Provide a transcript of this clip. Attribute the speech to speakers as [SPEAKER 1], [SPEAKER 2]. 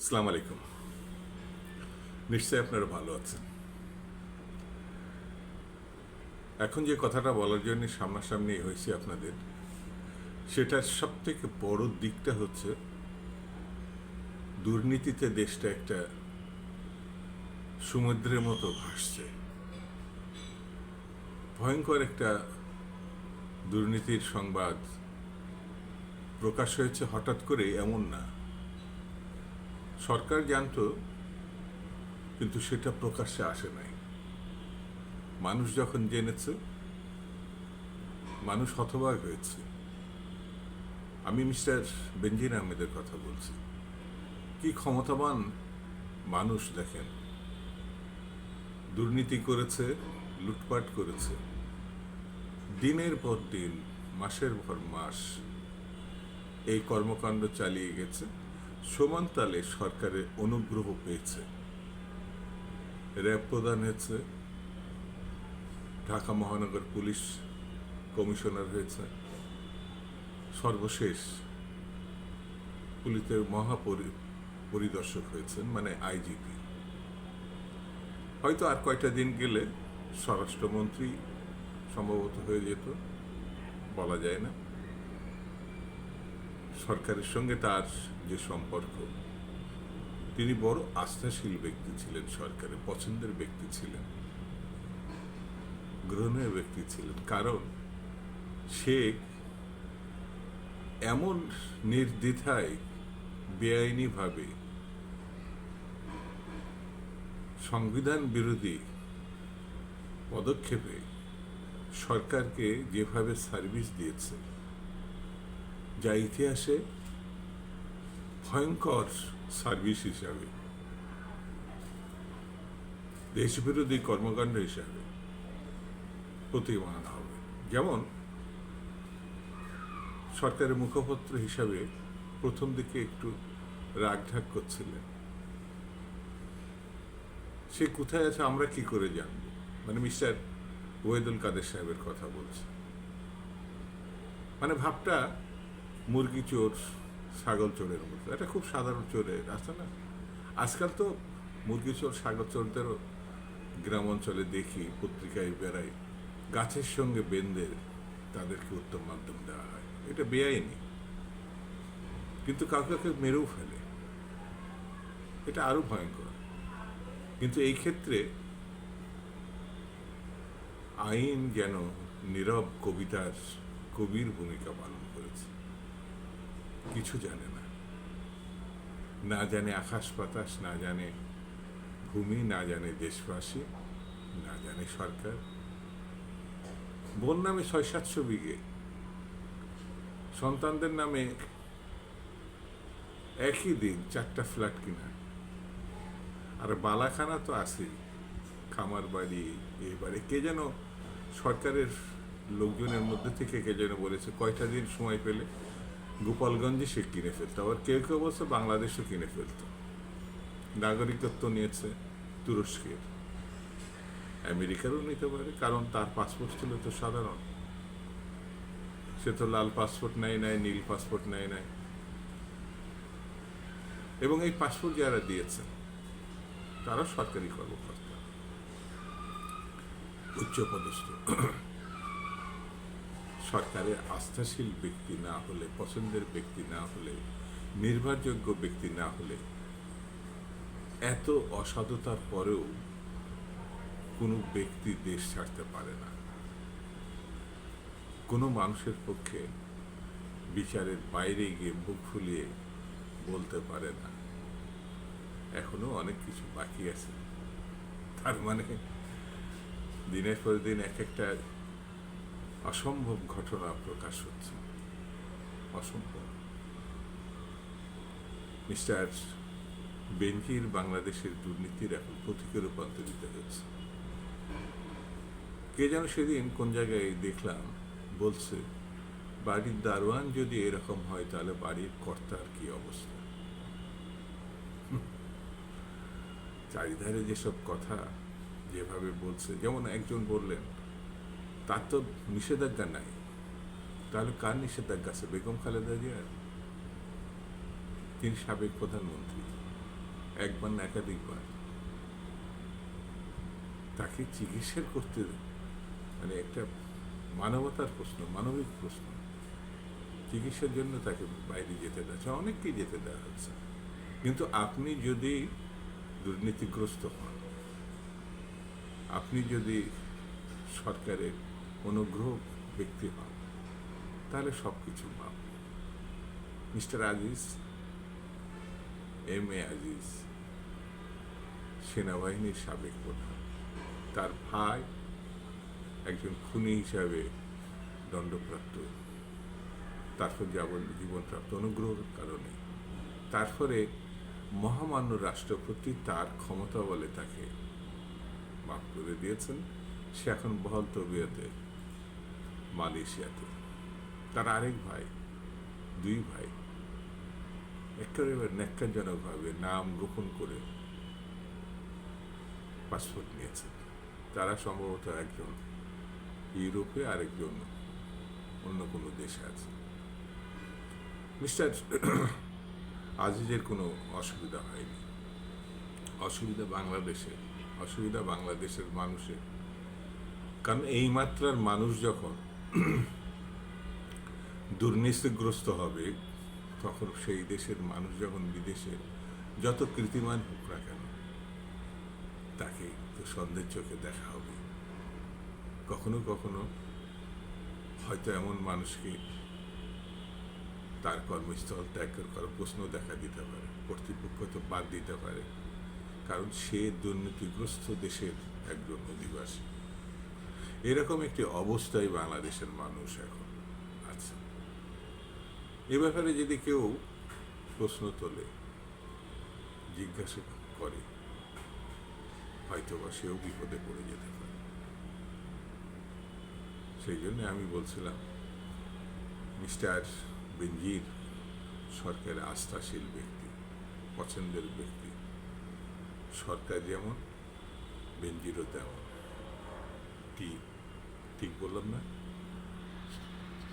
[SPEAKER 1] আসসালাম আলাইকুম। নিশ্চয়ই আপনারা ভালো আছেন। এখন যে কথাটা বলার জন্য সামনাসামনি হয়েছে আপনাদের, সেটার সব থেকে বড় দিকটা হচ্ছে, দুর্নীতিতে দেশটা একটা সমুদ্রের মতো ভাসছে। ভয়ঙ্কর একটা দুর্নীতির সংবাদ প্রকাশ হয়েছে হঠাৎ করে এমন না। সরকার জানতো, কিন্তু সেটা প্রকাশ্যে আসে নাই। মানুষ যখন জেনেছে, মানুষ হতবাক হয়েছে। আমি মিস্টার বেঞ্জির আহমেদের কথা বলছি। কি ক্ষমতাবান মানুষ দেখেন। দুর্নীতি করেছে, লুটপাট করেছে। দিনের পর দিন, মাসের পর মাস, এই কর্মকাণ্ড চালিয়ে গেছে। সমান তালে সরকারের অনুগ্রহ পেয়েছে। র্যাব প্রদান হয়েছে। ঢাকা মহানগর পুলিশ কমিশনার হয়েছে। সর্বশেষ পুলিশের মহাপরি পরিদর্শক হয়েছেন মানে আইজিপি। হয়তো আর কয়টা দিন গেলে স্বরাষ্ট্রমন্ত্রী সম্ভবত হয়ে যেত, বলা যায় না। সরকারের সঙ্গে তার যে সম্পর্ক, তিনি বড় আস্থাশীল ব্যক্তি ছিলেন সরকারের পছন্দের ব্যক্তি ছিলেন গ্রহণের ব্যক্তি ছিলেন। কারণ সে এমন নির্দ্বিধায়, বেআইনিভাবে সংবিধান বিরোধী পদক্ষেপে সরকারকে যেভাবে সার্ভিস দিয়েছে যা ইতিহাসে ভয়ঙ্কর সার্ভিস হিসাবে, দেশবিরোধী কর্মকাণ্ড হিসাবে প্রতিমান হবে। যেমন, সরকারের মুখপত্র হিসাবে প্রথম দিকে একটু রাগঢাক করছিলেন। সে কোথায় আছে আমরা কি করে জানব? মানে মিস্টার ওয়েদুল কাদের সাহেবের কথা বলছে। মানে ভাবটা মুরগি চোর, ছাগল চোরের মতো। এটা খুব সাধারণ চোরের, আছে না? আজকাল তো মুরগি চোর, ছাগল চোরদেরও গ্রাম অঞ্চলে দেখি, পত্রিকায় বেড়াই। গাছের সঙ্গে বেঁধে তাদেরকে উত্তম মাধ্যম দেওয়া হয়। এটা বেআইনি। কিন্তু কাউকে কাউকে মেরেও ফেলে। এটা আরও ভয়ঙ্কর। কিন্তু এই ক্ষেত্রে আইন যেন নীরব কবিতার কবির ভূমিকা পালন কিছু জানে না। না জানে আকাশ বাতাস, না জানে ভূমি, না জানে দেশবাসী, না জানে সরকার। বোন নামে ছয় সাতশো বিঘে। সন্তানদের নামে একই দিন চারটা ফ্ল্যাট কিনা। আর বালাখানা তো আছেই খামার বাড়ি এই বাড়ি। কে যেন সরকারের লোকজনের মধ্যে থেকে কে যেন বলেছে, কয়টা দিন সময় পেলে? গোপালগঞ্জে সে কিনে ফেলতো, আবার কেউ কেউ বলছে বাংলাদেশও কিনে ফেলতো। নাগরিকত্ব নিয়েছে তুরস্কের। আমেরিকারও নিতে পারে, কারণ তার পাসপোর্ট ছিল তো সাধারণ। সে তো লাল পাসপোর্ট নেয় নাই, নীল পাসপোর্ট নেয় নাই। এবং এই পাসপোর্ট যারা দিয়েছে, তারা সরকারি কর্মকর্তা উচ্চপদস্থ সরকারের আস্থাশীল ব্যক্তি না হলে, পছন্দের ব্যক্তি না হলে, নির্ভরযোগ্য ব্যক্তি না হলে, এত অসাধুতার পরেও কোনো ব্যক্তি দেশ ছাড়তে পারে না। কোনো মানুষের পক্ষে বিচারের বাইরে গিয়ে বুক ফুলিয়ে বলতে পারে না। এখনও অনেক কিছু বাকি আছে। তার মানে দিনের পর দিন এক একটা অসম্ভব ঘটনা প্রকাশ হচ্ছে। অসম্ভব। মিস্টার বেনজির বাংলাদেশের দুর্নীতির এখন প্রতীকে রূপান্তরিত হয়েছে। কে যেন সেদিন কোন জায়গায় দেখলাম বলছে, বাড়ির দারোয়ান যদি এরকম হয় তাহলে বাড়ির কর্তার কি অবস্থা? চারিধারে যেসব কথা যেভাবে বলছে, যেমন একজন বললেন তার তো নিষেধাজ্ঞা নাই। তাহলে কার নিষেধাজ্ঞা আছে? বেগম খালেদা জিয়ার? তিনি সাবেক প্রধানমন্ত্রী, একবার না একাধিকবার। তাকে চিকিৎসা করতে মানে একটা মানবতার প্রশ্ন, মানবিক প্রশ্ন। চিকিৎসার জন্য তাকে বাইরে যেতে দেওয়া হচ্ছে, অনেককেই যেতে দেওয়া হচ্ছে। কিন্তু আপনি যদি দুর্নীতিগ্রস্ত হন, আপনি যদি সরকারের অনুগ্রহ ব্যক্তি হন তাহলে সব কিছু মাপ mister Aziz, M A Aziz, সেনাবাহিনীর সাবেক প্রধান। তার ভাই একজন খুনি হিসাবে দণ্ডপ্রাপ্ত। তারপর যাবন জীবনপ্রাপ্ত অনুগ্রহের কারণে। তারপরে মহামান্য রাষ্ট্রপতি তার ক্ষমতা বলে তাকে মাফ করে দিয়েছেন। সে এখন বহল তবিয়তে। মালয়েশিয়াতে। তার আরেক ভাই, দুই ভাই, একেবারে ন্যাক্কারজনকভাবে নাম গোপন করে পাসপোর্ট নিয়েছে তারা সম্ভবত একজন ইউরোপে, আরেকজন অন্য কোনো দেশে আছে। মিস্টার আজিজের কোনো অসুবিধা হয়নি। অসুবিধা বাংলাদেশে, অসুবিধা বাংলাদেশের মানুষের। কারণ এই মাত্রার মানুষ যখন দুর্নীতিগ্রস্ত হবে তখন সেই দেশের মানুষ যখন বিদেশে যত কৃতিমান হোক না কেন তাকে তো সন্ধ্যের চোখে দেখা হবে। কখনো কখনো হয়তো এমন মানুষকে তার কর্মস্থল ত্যাগ করার প্রশ্ন দেখা দিতে পারে, কর্তৃপক্ষ তো বাদ দিতে পারে। কারণ সে দুর্নীতিগ্রস্ত দেশের একজন অধিবাসী। এরকম একটি অবস্থায় বাংলাদেশের মানুষ এখন আছে। এ ব্যাপারে যদি কেউ প্রশ্ন তোলে, জিজ্ঞাসা করে, হয়তো বা সেও বিপদে পড়ে যেতে পারে। সেই জন্য আমি বলছিলাম, মিস্টার বেঞ্জির সরকারের আস্থাশীল ব্যক্তি, পছন্দের ব্যক্তি। সরকার যেমন বেঞ্জিরও তেমন। কি ঠিক বললাম না?